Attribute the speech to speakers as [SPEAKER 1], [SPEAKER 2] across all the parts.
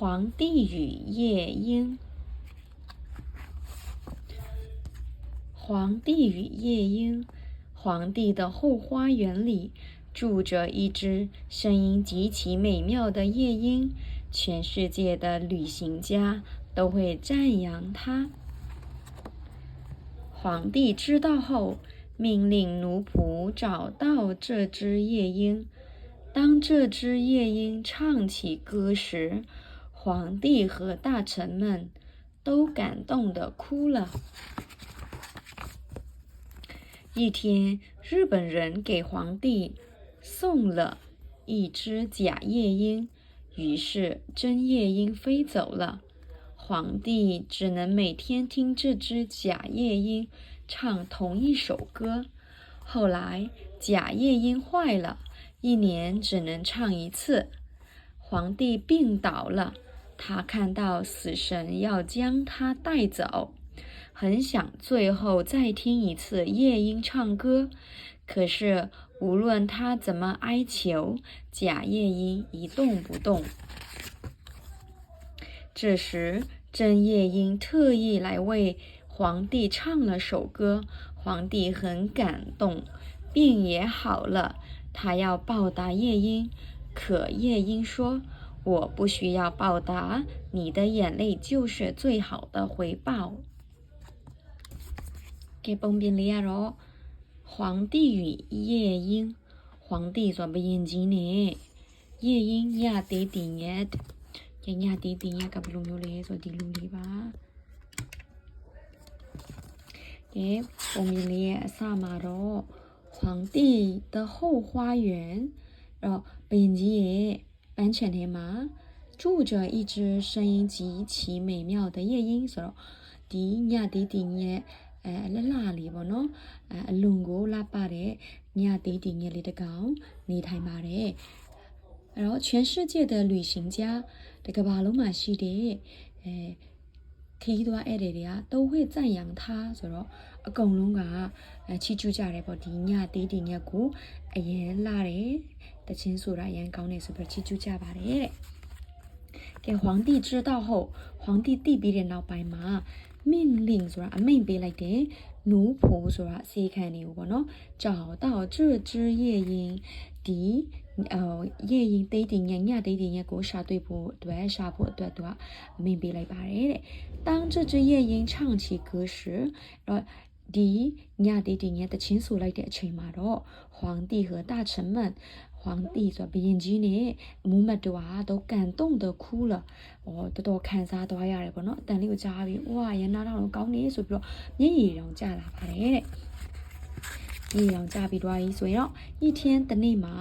[SPEAKER 1] 皇帝与夜莺。皇帝与夜莺，皇帝的后花园里住着一只声音极其美妙的夜莺，全世界的旅行家都会赞扬它。皇帝知道后，命令奴仆找到这只夜莺。当这只夜莺唱起歌时，皇帝和大臣们都感动的哭了。一天，日本人给皇帝送了一只假夜莺，于是真夜莺飞走了。皇帝只能每天听这只假夜莺唱同一首歌。后来，假夜莺坏了。一年只能唱一次。皇帝病倒了，他看到死神要将他带走，很想最后再听一次夜莺唱歌。可是无论他怎么哀求，假夜莺一动不动。这时，真夜莺特意来为皇帝唱了首歌，皇帝很感动，病也好了。他要报答夜莺，可夜莺说：“我不需要报答，你的眼泪就是最好的回报。”给崩边里亚罗，皇帝与夜莺，皇帝说不眼睛呢，夜莺呀得顶耶，呀呀得顶呀，噶不隆有嘞，说地隆里吧。给崩边里萨马罗。皇帝的后花园，然后本集也版权天嘛，住着一只声音极其美妙的夜莺，说第日的第日，呃，在哪里不喏？呃，龙哥喇叭的，日的第日里的讲，你太嘛的。然后全世界的旅行家，这个巴鲁马西的，呃。ခီးသွားဧည့်သည်တွေက都会赞扬他ဆိုတော့ အကုန်လုံးကချီးကျူးကြတယ်ပေါ့ဒီညတေးဒီညက်ကိုအရင်လာတယ်တချင်းဆိုတာအရင်ကောင်းတယ်ဆိုပြီးချီးကျူးကြပါတယ်တဲ့ကဲ皇帝知道后皇帝သိပြီးတဲ့နောက်ပိုင်းမှာ命令ဆိုတာအမိန့်ပေးလိုက်တယ်奴仆ဆိုတာစေခံနေဘူးပေါ့နော်找到这只夜莺ဒီအော်夜莺တေးတင်ညညတေးတင်ညကိုရှာတွေ့ဖို့အတွက်ရှာဖို့အတွက်သူကအမိန့်ပေးလိုက်ပါတယ်တဲ့当这只夜莺唱起歌时，然后 ဒီညတီတီညတချင်းဆိုလိုက်တဲ့အချိန်မှာတော့ဟွမ်တီဟတာချမန်ဟွမ်တီဆိုဘရင်ကြီးနဲ့မူးမတ်တို့ဟာတော့ကန်တုံတော့ခူးလာဟောတော်တော်ခံစားသွားရတယ်ပေါ့နော်အတန်လေးကိုကြားပြီးဝါရန်နာတော့ကောင်းနေဆိုပြီးတော့မျက်ရည်တောင်ကျလာပါတယ်တဲ့ ဒီအောင်ကြပြီးသွားပြီဆိုရင်တော့一天တနေ့မှာ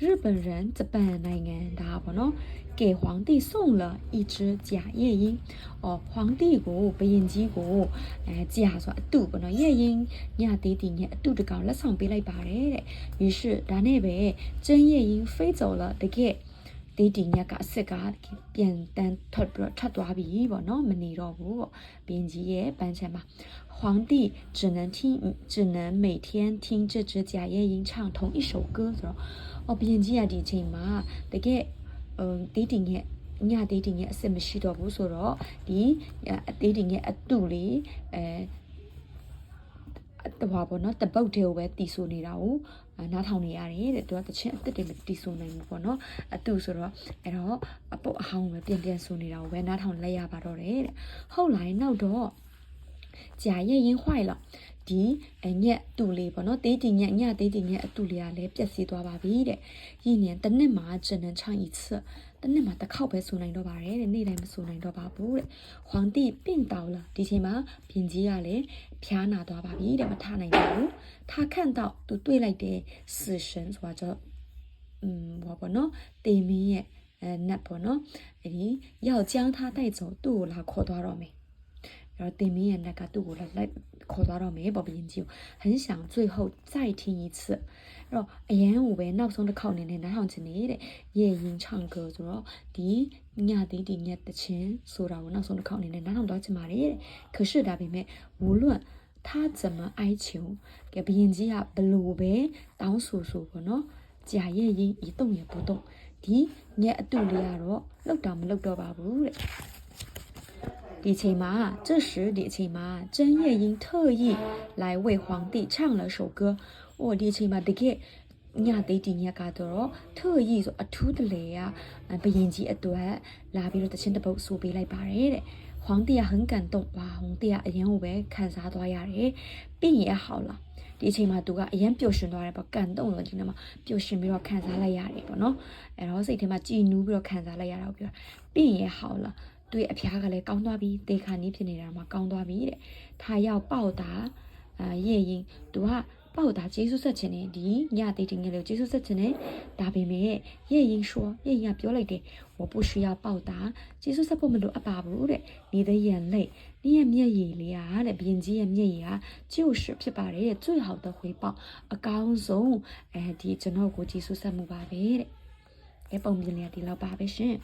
[SPEAKER 1] 日本人ဂျပန်နိုင်ငံသားပေါ့နော်给皇帝送了一只假夜莺，哦，皇帝ကိုဘရင်ကြီးကိုအဲကြာဆိုအတူပေါ့နော်夜莺ညသေးတည်ညအတူတကောင်လက်ဆောင်ပေးလိုက်ပါတယ်တဲ့于是ဒါနဲ့ပဲ真夜莺飞走了တကယ် တေးတင်ညကအစ်စ်ကပြန်တန်းထွက်ပြီးတော့ထွက်သွားပြီပေါ့နော်မနေတော့ဘူးပေါ့ဘရင်ကြီးရဲ့ပန်းချမ်းမှာ皇帝只能听只能每天听这只假夜莺唱同一首歌ဆိုတော့အော်ဘရင်ကြီးကဒီချိန်မှာတကယ်တေးတင်ရဲ့ညတေးတင်ရဲ့အစစ်မရှိတော့ဘူးဆိုတော့ဒီအသေးတင်ရဲ့အတူလေးအဲတဘာပေါ့နော်တပုတ်သေးကိုပဲတီဆိုနေတာကို နားထောင်နေရတယ်တဲ့သူကတချင်းအစ်စ်တွေမတီဆိုနိုင်ဘူးပေါ့နော်အတူဆိုတော့အဲ့တော့အပုတ်အဟောင်းပဲပြန်ပြန်ဆိုနေတာကိုပဲနားထောင်လိုက်ရပါတော့တယ်တဲ့ဟုတ်လားနောက်တော့ကြာရဲ့ရင်坏了ဒီအညက်တူလေးပေါ့နော်တေးတင်ညက်ညတေးတင်ညက်အတူလေးကလည်းပျက်စီးသွားပါပြီတဲ့ရင်း年တစ်နှစ်မှာ只能唱一次 တစ်နှစ်မှာတစ်ခေါက်ပဲဆူနိုင်တော့ပါတယ်တဲ့နေ့တိုင်းမဆူနိုင်တော့ပါဘူးတဲ့ဟွမ်တီပင့်တောင်လာဒီချိန်မှာပင်ကြီးကလည်းဖျားနာသွားပါပြီတဲ့မထနိုင်တော့ဘူးထခန့်တော့သူတွေ့လိုက်တဲ့စီရှင်ဆိုတာကျတော့อืมဘာပေါ့နော်တေမင်းရဲ့အဲနတ်ပေါ့နော်အဲဒီရောက်ကြောင်းထားတိုက်စုံသူ့ကိုလာခေါ်သွားတော့မယ် 然后对面那个对我来来考到了没宝贝研究，很想最后再听一次。然后哎呀，我呗闹钟的考年年哪样子呢的，夜莺唱歌，就说滴呀滴滴呀的钱，说到我闹钟的考年年哪样多起嘛的。可是大妹妹，无论他怎么哀求，给别人家不路呗，当叔叔个喏，假夜莺一动也不动，滴呀对里啊罗，漏到没漏到吧不嘞。 ဒီချိန်မှာ这时ဒီအချိန်မှာ真夜莺特意来为皇帝唱了首歌။အိုဒီအချိန်မှာတကယ်ညသိတီညက်ကတော့特意ဆိုအထူးတလေอ่ะဘယင်ကြီးအတွက်လာပြီးတော့တခြင်းတစ်ပုတ်ဆိုပေးလိုက်ပါတယ်တဲ့။皇帝啊很感动哇皇帝啊အရင်ကပဲခံစားသွားရတယ်။病也好了ဒီအချိန်မှာသူကအရင်ပျော်ရွှင်သွားတယ်ပေါ့ကန်တုံလို့ဒီနေ့မှာပျော်ရွှင်ပြီးတော့ခံစားလိုက်ရတယ်ပေါ့နော်အဲတော့စိတ်ထဲမှာကြည်နူးပြီးတော့ခံစားလိုက်ရတာကိုပြောပြီးရင်ဟောလား သူ့ရဲ့အဖျားကလည်းကောင်းသွားပြီတေခါနီးဖြစ်နေတာမှကောင်းသွားပြီတဲ့ထာရောက်ပေါက်တာအာရဲ့ရင်သူကပေါ့ဒါကျေးဇူးဆက်ခြင်းနဲ့ဒီညတိတင်ငယ်လို့ကျေးဇူးဆက်ခြင်းနဲ့ဒါပေမဲ့ရဲ့ရင်ရှောရဲ့ရပြောလိုက်တယ်ဝပူရှိရပေါ့ဒါကျေးဇူးဆက်ဖို့မလိုအပ်ပါဘူးတဲ့နေတဲ့ရန်လိတ်你也面也哩啊，那边子也面也啊，就是批把人最好的回报，啊，高松，哎，的，真好过技术什么吧呗的，哎，旁边俩的老爸呗是。